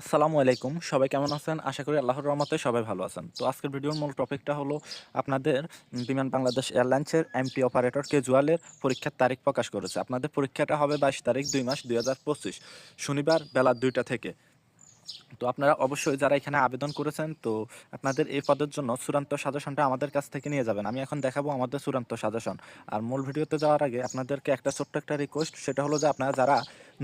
আসসালামু আলাইকুম। সবাই কেমন আছেন? আশা করি আল্লাহর রহমতে সবাই ভালো আছেন। তো আজকের ভিডিওর মূল টপিকটা হলো আপনাদের বিমান বাংলাদেশ এয়ারলাইন্সের এমটি অপারেটর কেজুয়ালের পরীক্ষার তারিখ প্রকাশ করেছে। আপনাদের পরীক্ষাটা হবে বাইশ তারিখ দুই মাস দুই হাজার পঁচিশ, শনিবার বেলা দুইটা থেকে। তো আপনারা অবশ্যই যারা এখানে আবেদন করেছেন, তো আপনাদের এই পদের জন্য চূড়ান্ত সাজেশনটা আমাদের কাছ থেকে নিয়ে যাবেন। আমি এখন দেখাবো আমাদের চূড়ান্ত সাজেশন। আর মূল ভিডিওতে যাওয়ার আগে আপনাদেরকে একটা ছোট্ট একটা রিকোয়েস্ট সেটা হলো যে আপনারা যারা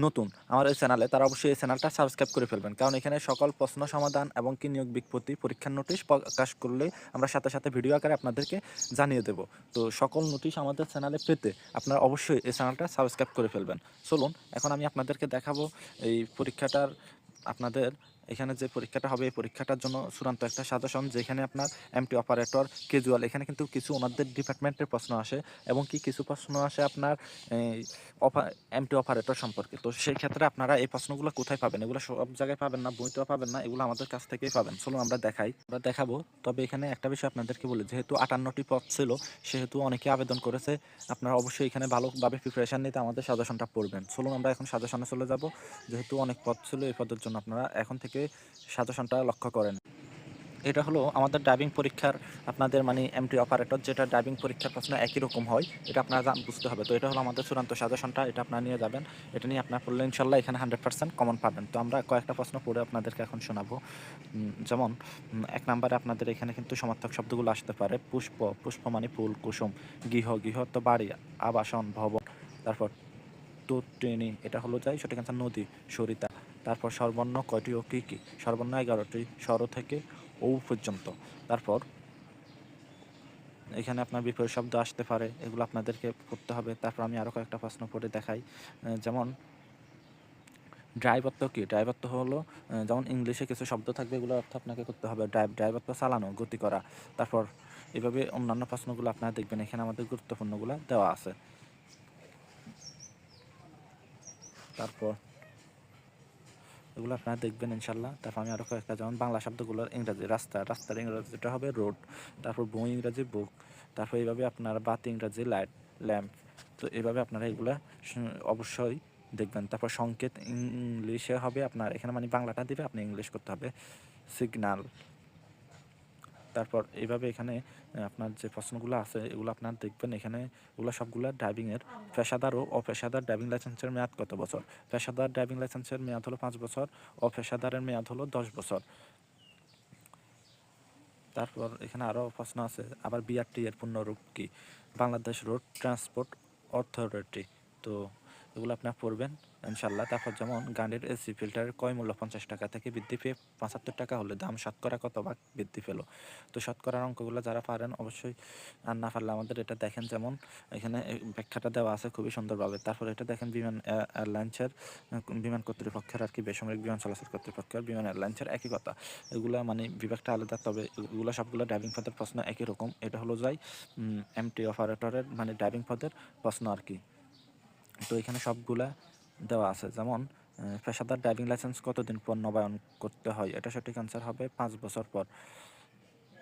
নতুন আমার এই চ্যানেলে তারা অবশ্যই এই চ্যানেলটা সাবস্ক্রাইব করে ফেলবেন। কারণ এখানে সকল প্রশ্ন সমাধান এবং কি নিয়োগ বিজ্ঞপ্তি, পরীক্ষার নোটিশ প্রকাশ করলে আমরা সাথে সাথে ভিডিও আকারে আপনাদেরকে জানিয়ে দেব। তো সকল নোটিশ আমাদের চ্যানেলে পেতে আপনারা অবশ্যই এই চ্যানেলটা সাবস্ক্রাইব করে ফেলবেন। চলুন, এখন আমি আপনাদেরকে দেখাবো এই পরীক্ষাটার আপনাদের এখানে যে পরীক্ষাটা হবে, এই পরীক্ষাটার জন্য চূড়ান্ত একটা সাজেশন যেখানে আপনার এমটি অপারেটর কেজুয়াল এখানে কিন্তু কিছু ওনাদের ডিপার্টমেন্টের প্রশ্ন আসে এবং কি কিছু প্রশ্ন আসে আপনার এমটি অপারেটর সম্পর্কে। তো সেই ক্ষেত্রে আপনারা এই প্রশ্নগুলো কোথায় পাবেন? এগুলো সব জায়গায় পাবেন না বইতেও পাবেন না, এগুলো আমাদের কাছ থেকেই পাবেন। চলুন আমরা দেখাই। আমরা দেখাবো, তবে এখানে একটা বিষয় আপনাদেরকে বলি, যেহেতু আটান্নটি পদ ছিল, সেহেতু অনেকে আবেদন করেছে, আপনারা অবশ্যই এখানে ভালোভাবে প্রিপারেশন নিতে আমাদের সাজেশনটা পড়বেন। চলুন আমরা এখন সাজেশনে চলে যাব। যেহেতু অনেক পদ ছিল, এই পদের জন্য আপনারা এখন থেকে সাজেশনটা লক্ষ্য করেন। এটা হলো আমাদের ড্রাইভিং পরীক্ষার আপনাদের মানে এমটি অপারেটর, যেটা ড্রাইভিং পরীক্ষার প্রশ্ন একই রকম হয়, এটা আপনারা বুঝতে হবে। তো এটা হলো আমাদের চূড়ান্ত সাজেশনটা, এটা আপনারা নিয়ে যাবেন। এটা নিয়ে আপনার পড়লে ইনশাল্লাহ এখানে হান্ড্রেড পার্সেন্ট কমন পাবেন। তো আমরা কয়েকটা প্রশ্ন পড়ে আপনাদেরকে এখন শোনাবো। যেমন এক নম্বরে আপনাদের এখানে কিন্তু সমার্থক শব্দগুলো আসতে পারে, পুষ্প পুষ্প মানে ফুল, কুসুম, গৃহ গৃহ তো বাড়ি, আবাসন, ভবন, তারপর তো টুটিনি এটা হলো যাই সঠিক আনসার নদী, সরিতা। তারপর সর্বর্ণ কয়টি ও কী কী? সর্বর্ণ এগারোটি স্বর থেকে ও পর্যন্ত। তারপর এখানে আপনার বিপরীত শব্দ আসতে পারে, এগুলো আপনাদেরকে পড়তে হবে। তারপর আমি আরও কয়েকটা প্রশ্ন পড়ে দেখাই। যেমন ড্রাইভার তো কি? ড্রাইভার তো হলো যেমন ইংলিশে কিছু শব্দ থাকবে এগুলো অর্থ আপনাকে করতে হবে ড্রাইভ। ড্রাইভার তো চালানো, গতি করা। তারপর এভাবে অন্যান্য প্রশ্নগুলো আপনারা দেখবেন, এখানে আমাদের গুরুত্বপূর্ণগুলো দেওয়া আছে। তারপর এগুলো আপনারা দেখবেন ইনশাল্লাহ। তারপর আমি আরও কয়েকটা যেমন বাংলা শব্দগুলোর ইংরাজি, রাস্তা, রাস্তার ইংরাজিটা হবে রোড তারপর বই ইংরাজি বুক তারপর এইভাবে আপনার বাতি ইংরাজি লাইট ল্যাম্প তো এইভাবে আপনারা এগুলো অবশ্যই দেখবেন। তারপর সংকেত ইংলিশে হবে আপনার, এখানে মানে বাংলাটা দিবে, আপনি ইংলিশ করতে হবে। সিগনাল তারপর এইভাবে এখানে আপনার যে প্রশ্নগুলো আছে, এগুলো আপনার দেখবেন এখানে। এগুলো সবগুলো ড্রাইভিংয়ের পেশাদার ও অপেশাদার ড্রাইভিং লাইসেন্সের মেয়াদ কত বছর? পেশাদার ড্রাইভিং লাইসেন্সের মেয়াদ হলো পাঁচ বছর, অপেশাদারের মেয়াদ হলো দশ বছর। তারপর এখানে আরও প্রশ্ন আছে, আবার বিআরটি এর পূর্ণরূপ কি? বাংলাদেশ রোড ট্রান্সপোর্ট অথরিটি তো এগুলো আপনার পড়বেন ইনশাল্লাহ তারপর যেমন গাড়ির এসি ফিল্টারের ক্রয় মূল্য? পঞ্চাশ টাকা থেকে বৃদ্ধি পেয়ে পঁচাত্তর টাকা হলে দাম শতকরা কত ভাগ বৃদ্ধি পেল? তো শতকরার অঙ্কগুলো যারা পারেন অবশ্যই আর না পারলে আমাদের এটা দেখেন যেমন এখানে ব্যাখ্যাটা দেওয়া আছে খুবই সুন্দরভাবে। তারপর এটা দেখেন বিমান এয়ার- এয়ারলাইন্সের, বিমান কর্তৃপক্ষের আর কি বেসামরিক বিমান চলাচল কর্তৃপক্ষের বিমান এয়ারলাইন্সের একই কথা। এগুলো মানে বিভাগটা আলাদা, তবে এগুলো সবগুলো ড্রাইভিং পদের প্রশ্ন একই রকম। এটা হলো যাই এমটি অপারেটরের মানে ড্রাইভিং পদের প্রশ্ন আর কি। তো এখানে সবগুলা দেওয়া আছে। যেমন পেশাদার ড্রাইভিং লাইসেন্স কতদিন পর নবায়ন করতে হয়? এটা সঠিক অ্যান্সার হবে পাঁচ বছর পর।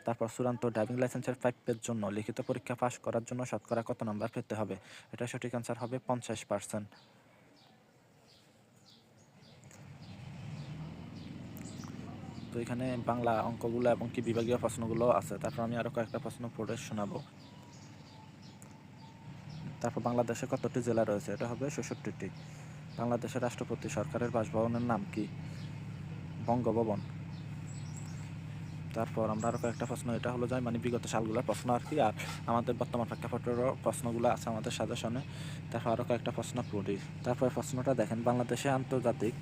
তারপর চূড়ান্ত ড্রাইভিং লাইসেন্সের প্রাপ্যের জন্য লিখিত পরীক্ষা পাশ করার জন্য শতকরা কত নাম্বার পেতে হবে? এটা সঠিক অ্যান্সার হবে পঞ্চাশ পার্সেন্ট তো এখানে বাংলা অঙ্কগুলো এবং কি বিভাগীয় প্রশ্নগুলো আছে। তারপর আমি আরও কয়েকটা প্রশ্ন পড়ে শোনাবো। তারপর বাংলাদেশে কতটি জেলা রয়েছে? এটা হবে ষষট্টিটি বাংলাদেশের রাষ্ট্রপতি সরকারের বাসভবনের নাম কি? বঙ্গভবন। তারপর আমরা আরও কয়েকটা প্রশ্ন, এটা হলো যায় মানে বিগত সালগুলোর প্রশ্ন আর কি। আর আমাদের বর্তমান প্রেক্ষাপটেরও প্রশ্নগুলো আছে আমাদের সাজেশনে। তারপর আরও কয়েকটা প্রশ্ন পড়ি। তারপর প্রশ্নটা দেখেন, বাংলাদেশে আন্তর্জাতিক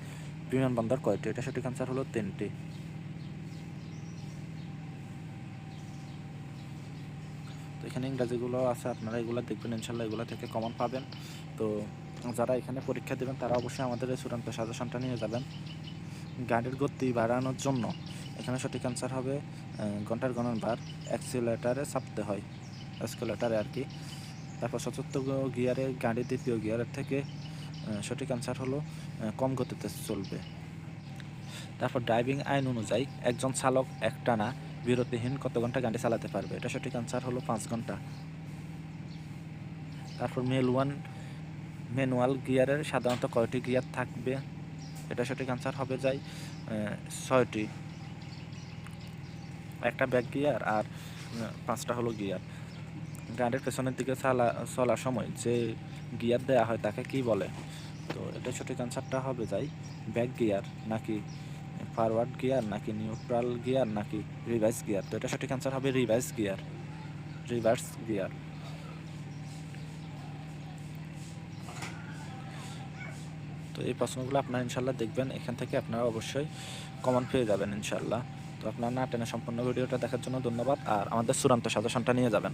বিমানবন্দর কয়টি? এটা সঠিক আনসার হলো তিনটি। এখানে ইংরাজিগুলো আছে, আপনারা এগুলো দেখবেন, ইনশাল্লাহ এগুলো থেকে কমন পাবেন। তো যারা এখানে পরীক্ষা দেবেন, তারা অবশ্যই আমাদের এই চূড়ান্ত সাজেশনটা নিয়ে যাবেন। গাড়ির গতি বাড়ানোর জন্য এখানে সঠিক অ্যান্সার হবে ঘণ্টার গণন বার অ্যাক্সিলেটারে চাপতে হয়। এসকেলেটারে আর কি। তারপর চতুর্থ গিয়ারে গাড়ি দ্বিতীয় গিয়ারের থেকে সঠিক অ্যান্সার হলো কম গতিতে চলবে। তারপর ড্রাইভিং আইন অনুযায়ী একজন চালক একটানা বিরতিহীন কত ঘণ্টা গাড়ি চালাতে পারবে? এটা সঠিক অ্যান্সার হলো পাঁচ ঘণ্টা। তারপর মেল ওয়ান ম্যানুয়াল গিয়ারের সাধারণত কয়টি গিয়ার থাকবে? এটা সঠিক অ্যান্সার হবে যাই ছয়টি। একটা ব্যাক গিয়ার আর পাঁচটা হলো গিয়ার গাড়ির পেছনের দিকে চালা, চলার সময় যে গিয়ার দেওয়া হয় তাকে কি বলে? তো এটা সঠিক অ্যান্সারটা হবে যাই ব্যাক গিয়ার নাকি ফরওয়ার্ড গিয়ার নাকি নিউট্রাল গিয়ার নাকি রিভার্স গিয়ার তো এটা সঠিক অ্যান্সার হবে রিভার্স গিয়ার রিভার্স গিয়ার তো এই প্রশ্নগুলো আপনারা ইনশাল্লাহ দেখবেন, এখান থেকে আপনারা অবশ্যই কমন পেয়ে যাবেন ইনশাল্লাহ। তো আপনারা না টেনে সম্পূর্ণ ভিডিওটা দেখার জন্য ধন্যবাদ, আর আমাদের চূড়ান্ত সাজেশনটা নিয়ে যাবেন।